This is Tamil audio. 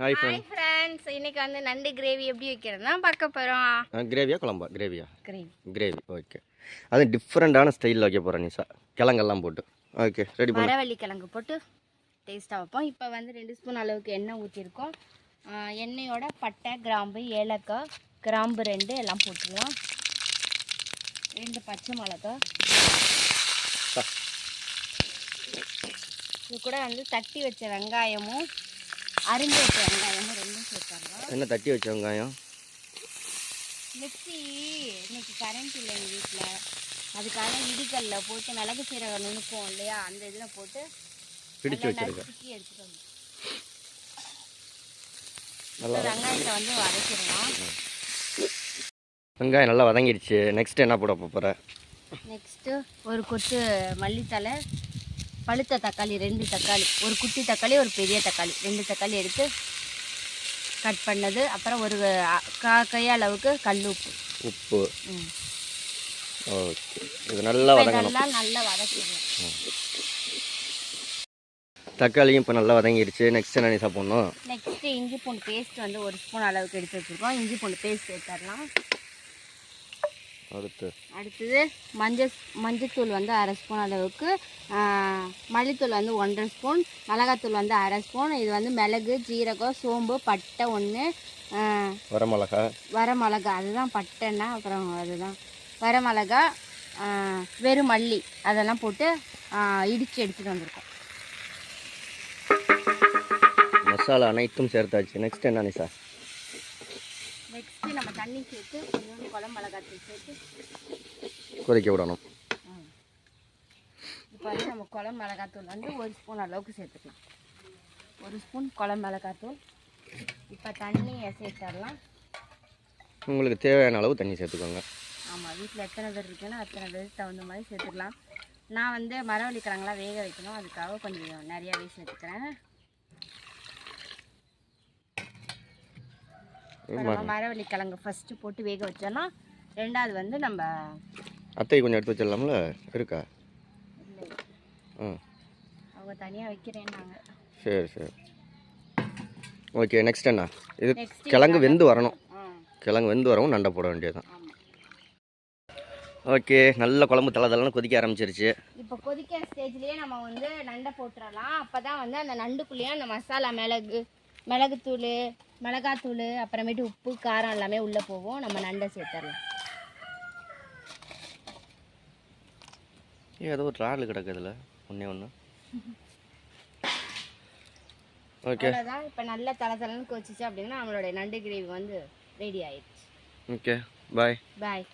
ஹாய் ஃப்ரெண்ட்ஸ் இன்னைக்கு வந்து நண்டு கிரேவி எப்படி வைக்கிறதுனா பார்க்க போகிறோம் கிரேவியா குழம்பா? கிரேவியா கிரேவி கிரேவி ஓகே அது டிஃப்ரெண்ட்டான ஸ்டைலில் வைக்க போகிறேன் நிஷா. கிழங்கெல்லாம் போட்டு. ஓகே ரெடி பண்ணு. மரவள்ளி கிழங்கு போட்டு டேஸ்ட்டாக வைப்போம். இப்போ வந்து ரெண்டு ஸ்பூன் அளவுக்கு எண்ணெய் ஊற்றிருக்கோம் எண்ணெயோட பட்டை கிராம்பு ஏலக்காய் கிராம்பு ரெண்டு எல்லாம் போட்டுக்கலாம். ரெண்டு பச்சை மிளகா. இது கூட வந்து தட்டி வச்ச வெங்காயமும் அரிஞ்சு வச்ச வெங்காயமும் ரெண்டும் சேர்த்துடலாம் என்ன தட்டி வச்ச வெங்காயம். மிக்ஸி இன்னைக்கு கரண்ட் இல்லை எங்கள் வீட்டில் அதுக்காக இடிக்கல்ல போட்டு மிளகு சீரகம் நுணுக்கும் இல்லையா அந்த இதில் போட்டு பிடிச்சு வச்சிருக்கேன் எடுத்துட்டு வந்து. நல்லா வெங்காயத்தை வந்து வதக்கிடலாம். வெங்காயம் நல்லா வதங்கிடுச்சு. நெக்ஸ்ட் என்ன போட போகிற நெக்ஸ்ட்டு ஒரு கொத்து மல்லித்தலை பழுத்த தக்காளி ரெண்டு தக்காளி ஒரு குட்டி தக்காளி ஒரு பெரிய தக்காளி. ரெண்டு தக்காளி எடுத்து கட் பண்ணது. அப்புறம் ஒரு கா கை அளவுக்கு கல் உப்பு. உப்பு. ஓகே. இது நல்லா வதங்கணும். இதெல்லாம் நல்லா வதக்கிடலாம் தக்காளியும் இப்போ நல்லா வதங்கிடுச்சு. நெக்ஸ்ட் என்ன நிஷா போடணும் நெக்ஸ்ட்டு இஞ்சி பூண்டு பேஸ்ட் வந்து ஒரு ஸ்பூன் அளவுக்கு எடுத்து வச்சுருக்கோம். இஞ்சி பூண்டு பேஸ்ட் சேர்த்துடலாம். அடுத்து. அடுத்தது மஞ்சள் மஞ்சத்தூள் வந்து அரை ஸ்பூன் அளவுக்கு மல்லித்தூள் வந்து ஒன்றரை ஸ்பூன் மிளகாத்தூள் வந்து அரை ஸ்பூன் இது வந்து மிளகு ஜீரகம் சோம்பு பட்டை ஒன்று வரமிளகா. வரமிளகா அதுதான் பட்டைன்னா அப்புறம் அதுதான். வரமிளகா வெறும் மல்லி அதெல்லாம் போட்டு இடித்து எடுத்துகிட்டு வந்திருக்கோம். மசாலா அனைத்தும் சேர்த்தாச்சு. நெக்ஸ்ட் என்ன நம்ம தண்ணி சேர்த்து கொஞ்சோண்டு குழம்பு மிளகாத்தூள் சேர்த்து. கொதிக்க விடணும். இப்போ வந்து நம்ம குழம்பு மிளகாத்தூள் வந்து ஒரு ஸ்பூன் அளவுக்கு சேர்த்துக்கலாம். ஒரு ஸ்பூன் குழம்பு மிளகாத்தூள். இப்போ தண்ணியை சேர்த்துடலாம் உங்களுக்கு தேவையான அளவு தண்ணி சேர்த்துக்கோங்க. ஆமாம் வீட்டில் எத்தனை பேர் இருக்குன்னா அத்தனை பேருக்கு தகுந்த மாதிரி சேர்த்துக்கலாம். நான் வந்து மரவள்ளி கிழங்குலாம் வேக வைக்கணும். அதுக்காக கொஞ்சம் நிறையாவே சேர்த்துக்கிறேன். நம்ம மரவள்ளி கிழங்கு ஃபஸ்ட்டு போட்டு வேக வச்சோன்னா ரெண்டாவது வந்து நம்ம அத்தை கொஞ்சம் எடுத்து வச்சிடலாம்ல? இருக்கா? அவங்க தனியாக வைக்கிறேன்னாங்க. சரி சரி. ஓகே நெக்ஸ்ட் என்ன இது கிழங்கு வெந்து வரணும். கிழங்கு வெந்து வரவும் நண்டை போட வேண்டியதுதான். ஓகே நல்ல குழம்பு தலை தலைன்னு கொதிக்க ஆரம்பிச்சிருச்சு. இப்போ கொதிக்கிற ஸ்டேஜ்லேயே நம்ம வந்து நண்டை போட்டுறலாம். அப்போ தான் வந்து அந்த நண்டுக்குள்ளேயே அந்த மசாலா மிளகு மிளகுத்தூள் மிளகாத்தூள் அப்புறமேட்டு உப்பு காரம் எல்லாமே உள்ளே போகும். நம்ம நண்டை சேர்த்துடலாம். ஏதோ ஒரு ரால் கிடக்குதுல ஒன்றே ஒன்று ஓகே. அவ்வளோதான் இப்போ நல்ல தலை தலைன்னு கொதிச்சிச்சு அப்படின்னா நம்மளுடைய நண்டு கிரேவி வந்து ரெடி ஆயிடுச்சு. ஓகே. பாய் பாய்